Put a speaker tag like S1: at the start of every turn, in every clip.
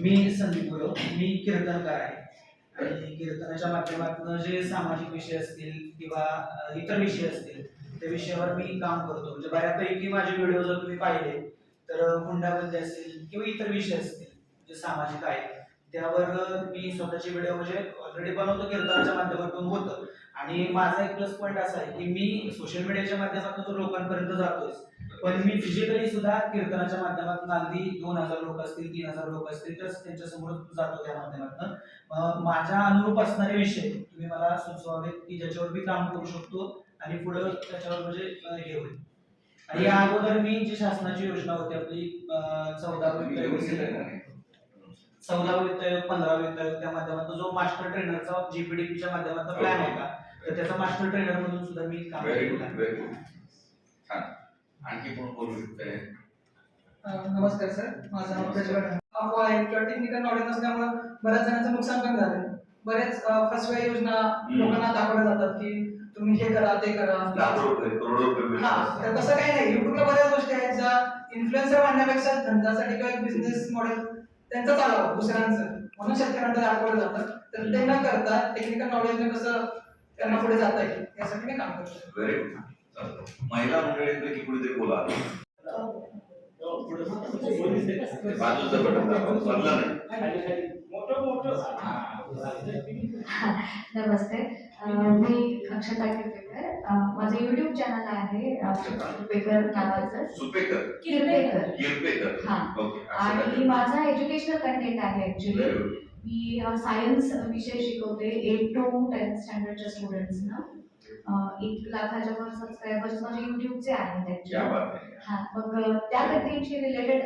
S1: मी संदीप गुरव. मी कीर्तनकार आहे. आणि कीर्तनाच्या माध्यमातून जे सामाजिक विषय असतील किंवा इतर विषय असतील त्या विषयावर मी काम करतो. म्हणजे बऱ्यापैकी माझे व्हिडिओ जर तुम्ही पाहिले तर हुंडाबंदी असेल किंवा इतर विषय असतील जे सामाजिक आहेत त्यावर मी स्वतःचे व्हिडिओ म्हणजे ऑलरेडी बनवतो कीर्तनाच्या माध्यमातून होतं. आणि माझा एक प्लस पॉईंट असा आहे की मी सोशल मीडियाच्या माध्यमातून तो लोकांपर्यंत जातोय पण मी फिजिकली सुद्धा कीर्तनाच्या माध्यमातून अगदी दोन हजार लोक असतील तीन हजार लोक असतील तर त्यांच्यासमोर जातो त्या माध्यमातून. माझ्या अनुरूप असणारे विषय तुम्ही मला सुचवावेत की ज्याच्यावर मी काम करू शकतो आणि पुढे त्याच्यावर म्हणजे हे होईल. आणि या अगोदर मी जी शासनाची योजना होती आपली चौदा? चौदा वित्त आयोग पंधरा वित्त आयोग त्या माध्यमातून जो मास्टर ट्रेनरचा जीपीडीपीच्या माध्यमातून प्लॅन होता तर त्याचा मास्टर ट्रेनर म्हणून सुद्धा मी काम
S2: व्हेरी आणखी कोण बोलू शकतंय?
S3: अ, नमस्कार सर. माझं नाव प्रज्वल. अफवा आहे. किंवा टेक्निकल नॉलेज नसल्यामुळे बऱ्याच जणांचं नुकसान पण झालं बरेच फसव्या योजना लोकांना दाखवल्या जातात की तुम्ही हे करा ते करा.
S2: लाखो रुपये करोडो रुपये मिळतात.
S3: हा तर तसं काही नाही. युट्यूबला बऱ्याच गोष्टी आहेत ज्या इन्फ्लुएन्सर बनण्यापेक्षा धंद्यासाठी किंवा बिझनेस मॉडेल त्यांचं चालवं दुसऱ्यांचं. म्हणून शेतकऱ्यांना दाखवलं जातं. तर ते न करता टेक्निकल नॉलेजने कसं त्यांना पुढे जाता येईल यासाठी मी काम करतो.
S2: महिला मंडळींपैकी कुणीतरी बोला. बाजूचं बटन दाबा. बदला नाही.
S4: नमस्ते. मी अक्षता किर्पेकर. माझं युट्यूब चॅनल आहे किर्पेकर नावाचं.
S2: सुपेकर.
S4: किर्पेकर.
S2: किरपेकर.
S4: हा.
S2: ओके
S4: आणि माझा एज्युकेशनल कंटेंट आहे ऍक्च्युली मी सायन्स विषय शिकवते एट टू टेन्थ स्टँडर्डच्या स्टुडंट्सना एक लाखाच्या वर सबस्क्रायबर्स माझे युट्यूबचे आहेत ऍक्च्युली हा मग त्या कंटेंटशी रिलेटेड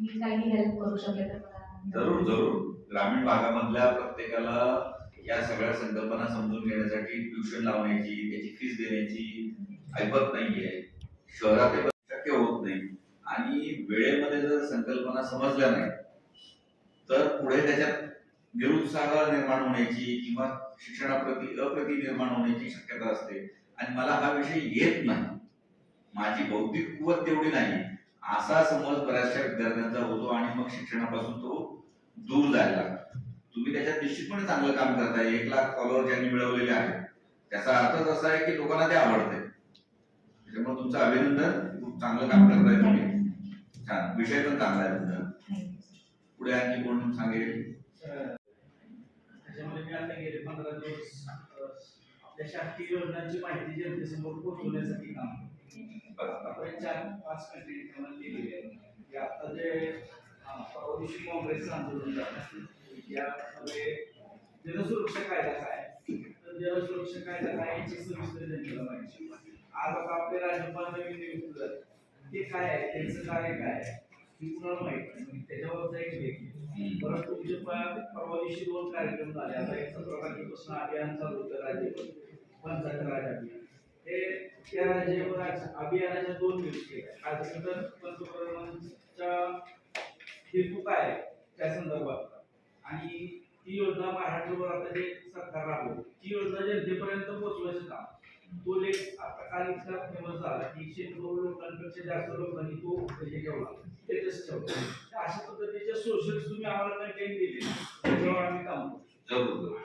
S4: मी काही हेल्प करू शकले तर मला
S2: जरूर. जरूर. ग्रामीण भागामधल्या प्रत्येकाला या सगळ्या संकल्पना समजून घेण्यासाठी ट्युशन लावण्याची त्याची फीस देण्याची ऐपत नाहीये. शहरात शक्य होत नाही. आणि वेळेमध्ये जर संकल्पना समजल्या नाही तर पुढे त्याच्यात निरुत्साह निर्माण होण्याची किंवा शिक्षणाप्रती अप्रती निर्माण होण्याची शक्यता असते. आणि मला हा विषय येत नाही. माझी बौद्धिक कुवत तेवढी नाही. असा समज बऱ्याचशा विद्यार्थ्यांचा होतो आणि मग शिक्षणापासून तो दूर जायला लागतो तुम्ही त्याच्यात निश्चितपणे चांगलं काम करताय. एक लाख फॉलोअर ज्यांनी मिळवलेले आहेत. त्याचा अर्थच असा आहे की लोकांना ते आवडते त्याच्यामुळे तुमचं अभिनंदन. खूप चांगलं काम करताय तुम्ही. छान. विषय पण चांगला आहे तुमचा. पुढे आणखी कोण सांगेल?
S1: आता गेले. पंधरा दिवस आपल्या शासकीय योजनांची माहिती जनतेसमोर पोहोचवण्यासाठी काम. आपण चार पाच कंटेंट आम्हाला दिलेले आहेत. की आता जे परवा दिवशी काँग्रेसचं आंदोलन झालं यामध्ये जनसुरक्षा कायदा काय? तर जनसुरक्षा कायदा काय याची सविस्तर जनतेला माहिती. आज आता आपले राज्यपाल नवीन नियुक्त झाले. ते काय आहे? त्यांचं कार्य काय आहे? हे कुणाला माहीत नाही. त्याच्यावरचा एक लेख. परंतु तुमचे परवा दिवशी दोन कार्यक्रम झाले. आता एक सतरा तारखेपासून अभियान चालू होतं राज्यभर. पंचायत राज अभियान. हे त्या राज्यावर अभियानाच्या दोन केले आज तर पंतप्रधानांच्या हेतू काय त्या संदर्भात. आणि ती योजना महाराष्ट्रभर आता जे सरकार राबवते ती योजना जनतेपर्यंत पोहोचवायचं काम. तो लेख आता काल इतका फेमस झाला की शेकडो लोकांपेक्षा जास्त लोकांनी तो हे ठेवला. स्टेटस ठेवला. अशा पद्धतीचे सोशल तुम्ही आम्हाला कंटेंट दिले. त्याच्यावर आम्ही काम करतो
S2: जरूर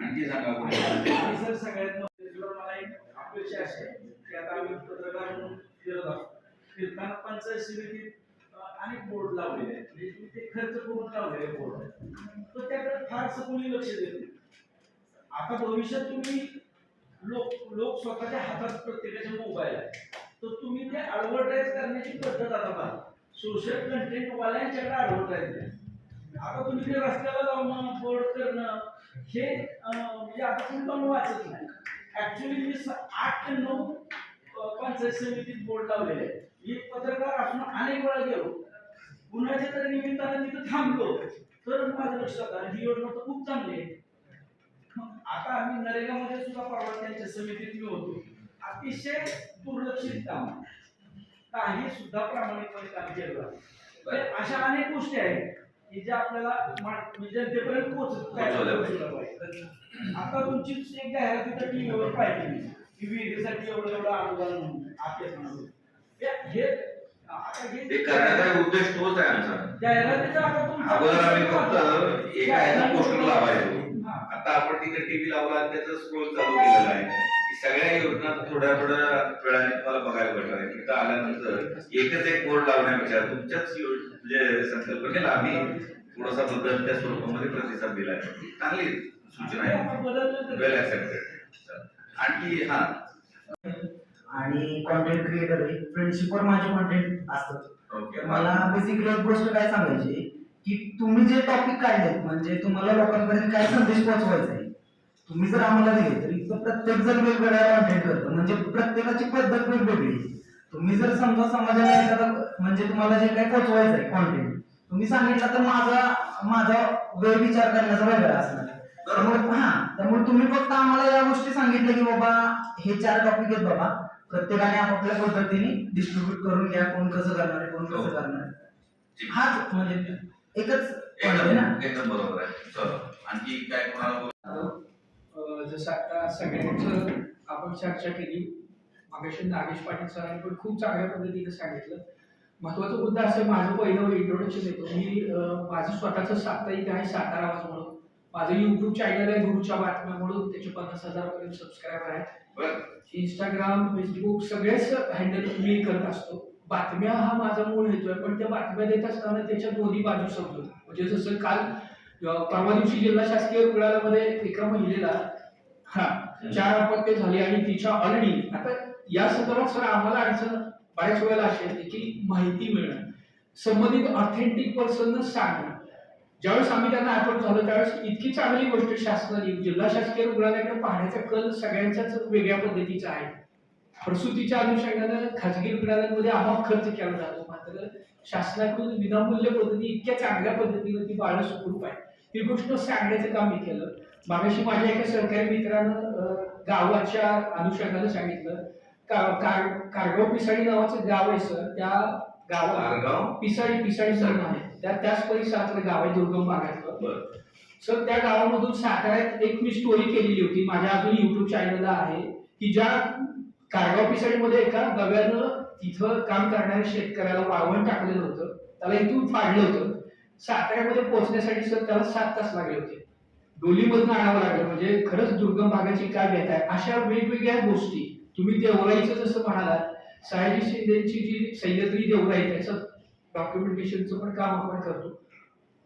S2: आणखी सांगा पुढे.
S1: आणि सर सगळ्यात मला एक अपेक्षा अशी आहे की आता आम्ही पत्रकार म्हणून फिरत असतो फिरताना पंचायत समितीत अनेक बोर्ड लावलेले आहेत. म्हणजे ते खर्च करून लावलेले बोर्ड आहेत. तर त्याकडे फारसं कोणी लक्ष देत नाही. आता भविष्यात तुम्ही लोक स्वतःच्या हातात प्रत्येकाचे मोबाईल आहे. तर तुम्ही ते ऍडव्हर्टाईज करण्याची पद्धत आता पहा. सोशल कंटेंट वाल्यांच्याकडे ऍडव्हर्टाईज द्या आता तुम्ही ते रस्त्याला लावणं बोर्ड करणं हे म्हणजे आता तुम्ही पण वाचत नाही. ऍक्च्युली मी आठ ते नऊ पंचायत समितीत बोर्ड लावलेले मी पत्रकार असून अनेक वेळा गेलो. कुणाच्या तरी निमित्तानं तिथं थांबलो. तर माझं लक्षात आलं ही योजना तर खूप चांगली आहे. आता आम्ही नरेगामध्ये सुद्धा परवा त्यांच्या समितीत मी होतो. अतिशय दुर्लक्षित काम. काही सुद्धा प्रामाणिकपणे काम केलं अशा अनेक गोष्टी आहेत की ज्या आपल्याला म्हणजे जनतेपर्यंत पोहोचत
S2: पाहिजे.
S1: आता तुमची एक जाहिरात टीव्हीवर पाहिजे की विहिरीसाठी एवढं एवढं अनुदान म्हणून आपल्या हे-
S2: उद्देश तोच आहे आमचा.
S1: जाहिरातीचं आता
S2: अगोदर आम्ही फक्त एका ह्याचा पोस्टर लावायचो. आता आपण तिथे टीव्ही लावला त्याचा स्क्रोल चालू केलेला आहे. सगळ्या योजना थोड्या थोड्या वेळाने तुम्हाला बघायला भेटणार आहे तिथं आल्यानंतर एकच एक बोर्ड लावण्यापेक्षा तुमच्याच म्हणजे संकल्पनेला आम्ही थोडासा बदल त्या स्वरूपामध्ये प्रतिसाद दिला आहे. चांगली सूचना आहे. वेल ऍक्सेप्टेड आणखी हा.
S5: आणि कॉन्टेंट क्रिएटर फ्रेंडशिपवर माझे कॉन्टेंट असतात. मला बेसिकली एक गोष्ट काय सांगायची? की तुम्ही जे टॉपिक काढलेत म्हणजे तुम्हाला लोकांपर्यंत काय संदेश पोहोचवायचा आहे तुम्ही जर आम्हाला दिले तर इथं प्रत्येक जण वेगवेगळ्या कॉन्टेंट करतो. म्हणजे प्रत्येकाची पद्धत वेगवेगळी आहे. तुम्ही जर समजा समाजाला एखादा म्हणजे तुम्हाला जे काय पोहोचवायचं आहे कॉन्टेंट तुम्ही सांगितलं तर माझा माझा वेळ विचार करण्याचा वेगळा असणार त्यामुळे हा त्यामुळे तुम्ही फक्त आम्हाला या गोष्टी सांगितल्या की बाबा हे चार टॉपिक आहेत बाबा. प्रत्येकाने आपापल्या पद्धतीने डिस्ट्रीब्यूट करून घ्या कोण कसं करणार आहे कोण कसं करणार आहे. हाच म्हणजे एकच point आहे ना?
S2: एकदम बरोबर आहे. चलो आणखी काय कोणाला
S6: जसं आता सगळ्यांचं आपण चर्चा केली मागाशी नागेश पाटील सरांनी पण खूप चांगल्या पद्धतीने सांगितलं. महत्त्वाचा मुद्दा असं माझं पहिलं इंट्रोडक्शन देतो मी माझं स्वतःचं साप्ताहिक आहे सातारा आवाज म्हणून. माझं युट्यूब चॅनल आहे गुरुच्या बातम्या म्हणून त्याचे पन्नास हजार पर्यंत सबस्क्रायबर आहे
S2: बरं.
S6: इंस्टाग्राम फेसबुक सगळेच हँडल मी करत असतो. बातम्या हा माझा मूळ हेतू आहे. पण त्या बातम्या देत असताना त्याच्या दोन्ही बाजू समजून. म्हणजे जसं काल परवा दिवशी जिल्हा शासकीय रुग्णालयामध्ये एका महिलेला हा चार अपत्य झाली आणि तिच्या ऑलरेडी आता या संदर्भात सर आम्हाला अडचण बऱ्याच वेळेला अशी येते की माहिती मिळणं. संबंधित ऑथेंटिक पर्सन सांगणं. ज्यावेळेस आम्ही त्यांना अप्रोच झालो त्यावेळेस इतकी चांगली गोष्ट शासनाने जिल्हा शासकीय रुग्णालयाकडे पाहण्याचा कल सगळ्यांच्याच वेगळ्या पद्धतीचा आहे. प्रसूतीच्या अनुषंगानं खाजगी रुग्णालयांमध्ये आम्हाला खर्च केला जातो. मात्र शासनाकडून विनामूल्य पद्धती इतक्या चांगल्या पद्धतीनं ती बाळ सुखरूप आहे ही गोष्ट सांगण्याचं काम मी केलं. मागाशी माझ्या एका सहकारी मित्रानं गावाच्या अनुषंगानं सांगितलं. कारगाव पिसाळी नावाचं गाव आहे सर. त्या गावात
S2: कारगाव?
S6: पिसाळी पिसाळी म्हणून आहे त्या त्याच परिसरातलं गाव आहे दुर्गम भागातलं. सर त्या गावामधून साताऱ्यात एक मी स्टोरी केलेली होती. माझ्या अजून युट्यूब चॅनलला आहे. की ज्या कारगाव पिसाळीमध्ये एका नव्यानं तिथं काम करणाऱ्या शेतकऱ्याला वाळवण टाकलेलं होतं. त्याला इथून फाडलं होतं. साताऱ्यामध्ये पोहोचण्यासाठी सर त्याला सात तास लागले होते. डोलीमधून आणावं लागलं. म्हणजे खरंच दुर्गम भागाची काय घेत आहे? अशा वेगवेगळ्या गोष्टी. तुम्ही देवराईचं जसं म्हणालात सयाजी शिंदेची जी सह्याद्री देवराई त्याचं डॉक्युमेंटेशनचं पण काम आपण करतो.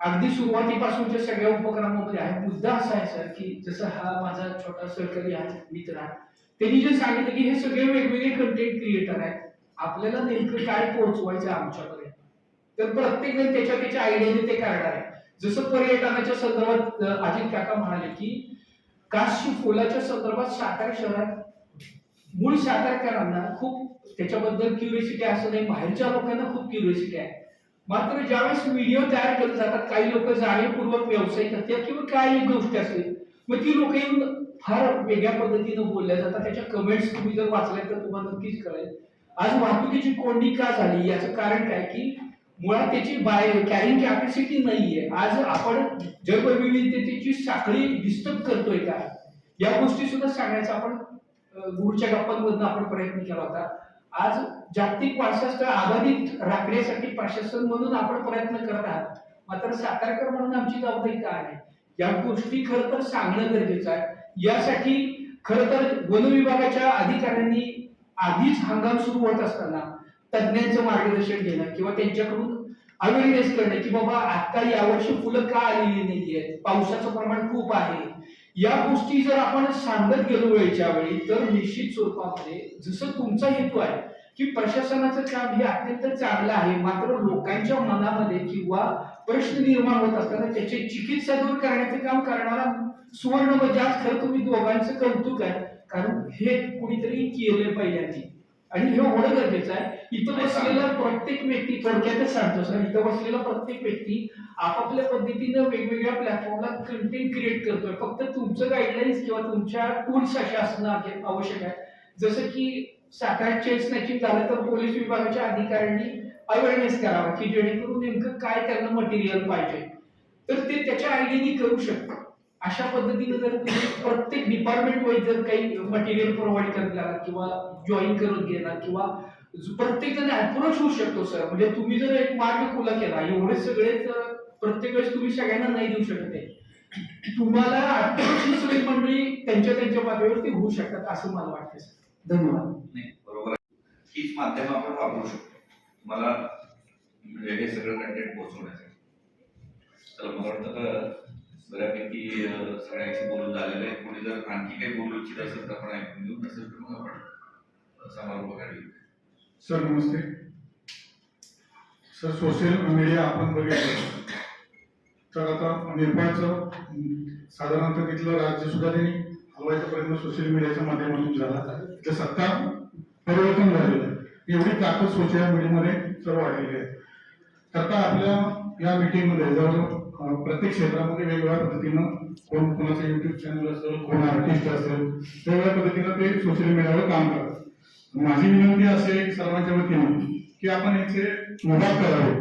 S6: अगदी सुरुवातीपासूनच्या सगळ्या उपक्रमामध्ये आहे. मुद्दा असा आहे सर की जसं हा माझा छोटा सहकारी आहे मित्र आहे. त्यांनी जे सांगितलं की हे सगळे वेगवेगळे कंटेंट क्रिएटर आहेत. आपल्याला नेमकं काय पोहोचवायचं आमच्याकडे? आमच्यापर्यंत तर प्रत्येक जण त्याच्या त्याच्या आयडियाने ते करणार आहे जसं पर्यटनाच्या संदर्भात अजित काका म्हणाले की काशी फुलाच्या संदर्भात सातारा शहरात मूळ सातारकरांना खूप त्याच्याबद्दल क्युरिसिटी असं नाही बाहेरच्या लोकांना खूप क्युरिसिटी आहे. मात्र ज्यावेळेस व्हिडिओ तयार केले जातात काही लोक जाणीवपूर्वक व्यवसाय करतात किंवा काही गोष्टी असतील मग ती लोक येऊन फार वेगळ्या पद्धतीनं बोलल्या जातात. त्याच्या कमेंट्स तुम्ही जर वाचल्या तर तुम्हाला नक्कीच कळेल. आज वाहतुकीची कोंडी का झाली? याचं कारण काय? की मुळात त्याची बाय कॅरिंग कॅपॅसिटी नाहीये. आज आपण जगविविधतेची साखळी डिस्टर्ब करतोय का? या गोष्टी सुद्धा सांगायचा आपण अं, गुढच्या गप्पांमधून आपण प्रयत्न केला होता. आज जागतिक वारसास्थळ अबाधित राखण्यासाठी प्रशासन म्हणून आपण प्रयत्न करत आहात. मात्र सातारकर म्हणून आमची जबाबदारी काय आहे? या गोष्टी खरं तर सांगणं गरजेचं आहे. यासाठी खर तर वन विभागाच्या अधिकाऱ्यांनी आधीच हंगाम सुरू होत असताना तज्ज्ञांचं मार्गदर्शन घेणं किंवा त्यांच्याकडून अवेअरनेस करणं की बाबा आता यावर्षी फुलं का आलेली नाहीये पावसाचं प्रमाण खूप आहे. या गोष्टी जर आपण सांगत गेलो वेळच्या वेळी तर निश्चित स्वरूपामध्ये जसं तुमचा हेतू आहे की प्रशासनाचं काम हे अत्यंत चांगलं आहे. मात्र लोकांच्या मनामध्ये किंवा प्रश्न निर्माण होत असताना त्याची चिकित्सा दूर करण्याचं काम करणारा सुवर्ण आज खरं तुम्ही दोघांचं कौतुक आहे. कारण हे कुणीतरी केलं पहिल्यांदा. आणि हे होणं गरजेचं आहे. इथं बसलेला प्रत्येक व्यक्ती थोडक्यातच सांगतो सर इथं बसलेला प्रत्येक व्यक्ती आपापल्या पद्धतीनं वेगवेगळ्या प्लॅटफॉर्मला कंटेंट क्रिएट करतोय. फक्त तुमचं गाईडलाईन्स किंवा तुमच्या टूल्स अशा असणं आव- आवश्यक आहे. जसं की साखर चेन स्नॅचिंग झालं तर पोलीस विभागाच्या अधिकाऱ्यांनी अवेअरनेस करावा की जेणेकरून नेमकं काय त्यांना मटेरियल पाहिजे. तर ते त्याच्या आयडीने करू शकतात. अशा पद्धतीने जर तुम्ही प्रत्येक डिपार्टमेंट वाईज जर काही मटेरियल प्रोव्हाइड करत गेला किंवा जॉईन करून गेला किंवा प्रत्येक जण अप्रोच होऊ शकतो सर म्हणजे तुम्ही जर एक मार्ग खुला केला एवढे सगळेच प्रत्येक वेळेस तुम्ही सगळ्यांना नाही देऊ शकत आहे तुम्हाला अप्रोच ही सगळी मंडळी त्यांच्या त्यांच्या पातळीवरती होऊ शकतात असं मला वाटतं सर
S5: धन्यवाद.
S2: नाही बरोबर. हीच माध्यम आपण वापरू शकतो. मला म्हणजे हे सगळं कंटेंट पोहोचवण्यासाठी. तर मला वाटतं का बऱ्यापैकी सगळ्यांशी बोलून झालेलं आहे. कोणी जर आणखी काही बोलू इच्छित असेल तर आपण ऐकून घेऊ. नसेल तर मग आपण समारोप काढू
S7: सर नमस्ते. सर सोशल मीडिया आपण बघितलं. तर आता अं, साधारणतः तिथलं राज्य सुद्धा त्यांनी हलवायचा प्रयत्न सोशल मीडियाच्या माध्यमातून झाला. तिथं सत्ता परिवर्तन झालेलं आहे. एवढी ताकद सोशल मीडियामध्ये सर्व वाढलेली आहे. आता आपल्या या मीटिंगमध्ये जवळ प्रत्येक क्षेत्रामध्ये वेगवेगळ्या पद्धतीनं कोण कोणाचं युट्यूब चॅनल असेल कोण आर्टिस्ट असेल वेगवेगळ्या पद्धतीनं ते सोशल मीडियावर काम करतात. माझी विनंती असे सर्वांच्या वतीनं की आपण याचे विभाग करावे.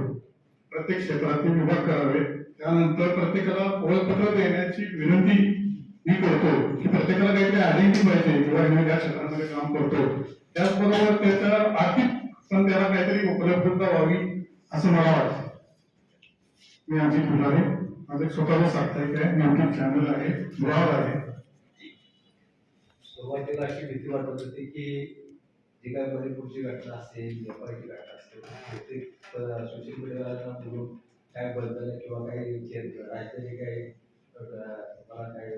S7: प्रत्येक क्षेत्रात ते विभाग करावे. त्यानंतर प्रत्येकाला ओळखपत्र देण्याची विनंती मी करतो. की प्रत्येकाला काहीतरी आयडेंटिटी पाहिजे. किंवा मी या क्षेत्रामध्ये काम करतो. त्याचबरोबर त्याच्या आर्थिक पण त्याला काहीतरी उपलब्धता व्हावी, असं मला वाटतं. मी अजित फुलारे माझं एक स्वतःला साप्ताहिक आहे. युट्यूब चॅनल आहे. ब्लॉग आहे.
S8: सुरुवातीला अशी भीती वाटत होती की जी काय मणिपूरची घटना असेल नेपाळची घटना असेल सोशल मीडियाला काय बदल किंवा काही राज्याचे काही काही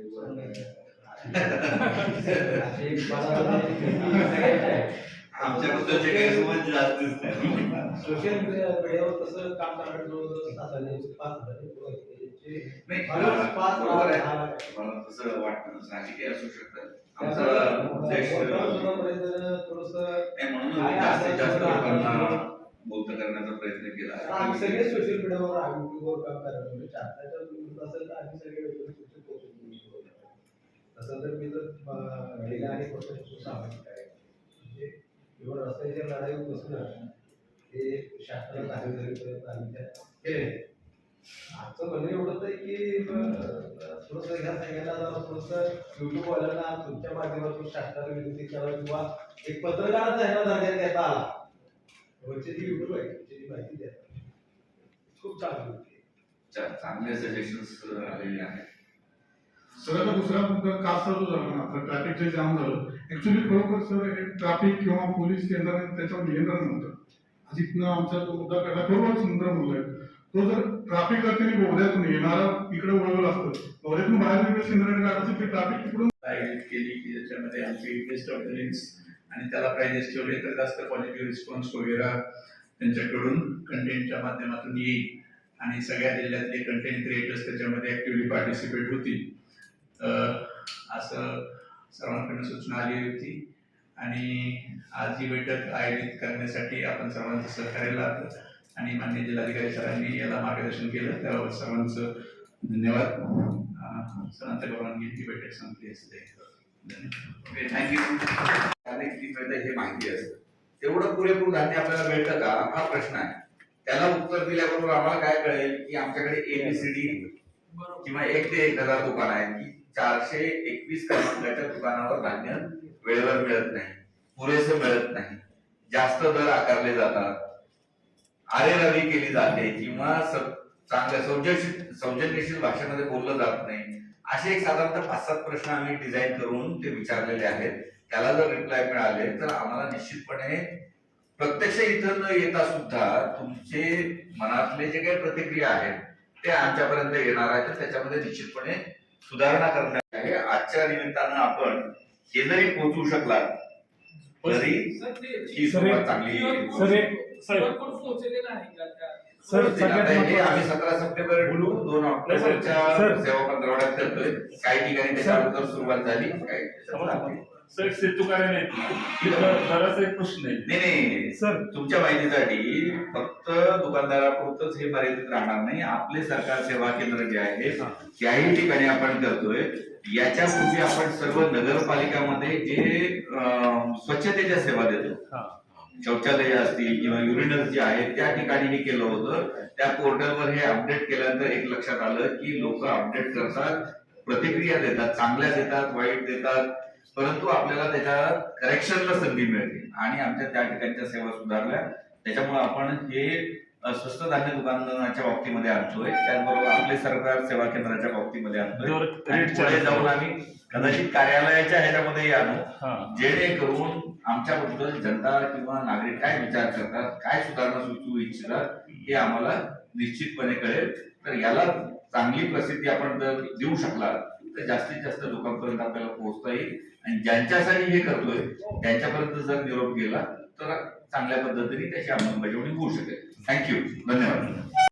S2: जास्तीच नाही.
S8: सोशल मीडियावर तसं काम करण्यात जवळजवळ पाच
S2: नाही
S8: पाच
S2: बरोबर आहे. मला तसं वाटतं साहजिक असू शकतं. आमचा
S8: थोडंसं
S2: म्हणून जास्तीत जास्त लोकांना बोलत करण्याचा प्रयत्न केला.
S8: आम्ही सगळे सोशल मीडियावर आम्ही युट्यूबवर काम करायला म्हणजे चाहत्याच्या असेल तर आम्ही सगळे सोशल तसं तर मी तर अं, गेल्या अनेक सामाजिक आहे म्हणजे केवळ रस्त्याच्या लढाई बसून ते शासनाला दाखल करेपर्यंत आम्ही त्या केले आमचं म्हणणं एवढंच आहे की थोडस थोडंसं ह्या सगळ्यांना जरा थोडंसं तुमच्या माध्यमातून शास्त्राला विनंती करावी किंवा एक पत्रकाराचा ह्याला दर्जा देता आला. वरचे जी युट्यूब आहे त्याची माहिती द्या. खूप चांगली होती
S2: चा- चांगले सजेशन्स आलेले आहेत.
S7: सर आता दुसरा मुद्दा कास्ट जो झाला ना आता ट्रॅफिकचे जाम झालं. ऍक्च्युली खरोखर सर हे ट्रॅफिक किंवा पोलीस केंद्राने त्याच्यावर नियंत्रण नव्हतं. अजितनं आमचा जो मुद्दा काढला खरोखर सुंदर मुद्दा आहे. तो जर ट्रॅफिक करताना बोगद्यातून येणारा इकडे वळवला असतं बोगद्यातून बाहेर निघेल केंद्राने काढायचं ते ट्रॅफिक तिकडून
S9: केली की ज्याच्यामध्ये आमचे द लिंक्स आणि त्याला पाहिजे ठेवले तर जास्त पॉझिटिव्ह रिस्पॉन्स वगैरे त्यांच्याकडून कंटेंटच्या माध्यमातून येईल. आणि सगळ्या जिल्ह्यातले कंटेंट क्रिएटर्स त्याच्यामध्ये ऍक्टिव्हली पार्टिसिपेट होतील. असं सर्वांकडून सूचना आली होती. आणि आज ही बैठक आयोजित करण्यासाठी आपण सर्वांचं सहकार्य लाभलं. आणि मान्य जिल्हाधिकारी सरांनी याला मार्गदर्शन केलं. त्यावर सर्वांचं धन्यवाद. अं, सरांच्या परवानगी ही बैठक संपली असते. धन्यवाद.
S2: थँक्यू त्याने किती मिळतं हे माहिती असतं. तेवढं पुरेपूर धान्य आपल्याला मिळतं का? हा प्रश्न आहे. त्याला उत्तर दिल्याबरोबर आम्हाला काय कळेल की आमच्याकडे एबीसीडी किंवा एक ते एक हजार दुकान आहेत की चारशे एकवीस क्रमांकाच्या दुकानावर धान्य वेळेवर मिळत नाही. पुरेसं मिळत नाही. जास्त दर आकारले जातात. आरेरावी केली जाते किंवा चांगल्या सौजन्यशील सौजन्यशील भाषेमध्ये बोललं जात नाही. असे एक साधारणतः पाच सात प्रश्न आम्ही डिझाईन करून ते विचारलेले आहेत. त्याला जर रिप्लाय मिळाले तर आम्हाला निश्चितपणे प्रत्यक्ष इथं न येता सुद्धा तुमचे मनातले जे काही प्रतिक्रिया आहेत ते आमच्यापर्यंत येणार आहेत. तर त्याच्यामध्ये निश्चितपणे सुधारणा करण्यात आहे. आजच्या निमित्तानं आपण हे जरी पोहोचू शकला तरी ही सुरुवात चांगली
S10: सर
S2: हे आम्ही सतरा सप्टेंबर टू दोन ऑक्टोबरच्या
S10: सर.
S2: सेवा पंधरवड्यात करतोय. काही ठिकाणी त्याच्याबद्दल सुरुवात झाली काही.
S10: सर सेतू जरासा एक प्रश्न आहे.
S2: नाही नाही.
S10: सर.
S2: तुमच्या माहितीसाठी फक्त दुकानदारापुरतच हे मर्यादित राहणार नाही. आपले सरकार सेवा केंद्र जे आहे त्याही ठिकाणी आपण करतोय. याच्या पूर्वी आपण सर्व नगरपालिकामध्ये जे स्वच्छतेच्या सेवा देतो. शौचालय असतील किंवा युरिनल जे आहेत त्या ठिकाणी हे केलं होतं. त्या पोर्टलवर हे अपडेट केल्यानंतर एक लक्षात आलं की लोक अपडेट करतात प्रतिक्रिया देतात चांगल्या देतात वाईट देतात. परंतु आपल्याला त्याच्या करेक्शनला संधी मिळते. आणि आमच्या त्या ठिकाणच्या सेवा सुधारल्या. त्याच्यामुळे आपण हे स्वस्त धान्य दुकानाच्या बाबतीमध्ये आणतोय. त्याचबरोबर आपले सरकार सेवा केंद्राच्या बाबतीमध्ये आणतोय. जाऊन आम्ही कदाचित कार्यालयाच्या ह्याच्यामध्ये आणू. जेणेकरून आमच्याबद्दल जनता किंवा नागरिक काय विचार करतात काय सुधारणा सुचवू इच्छितात हे आम्हाला निश्चितपणे कळेल. तर याला चांगली प्रसिद्धी आपण जर देऊ शकला तर जास्तीत जास्त लोकांपर्यंत आपल्याला पोहोचता येईल. आणि ज्यांच्यासाठी हे करतोय त्यांच्यापर्यंत जर निरोप गेला तर चांगल्या पद्धतीने त्याची अंमलबजावणी होऊ शकेल. थँक्यू धन्यवाद.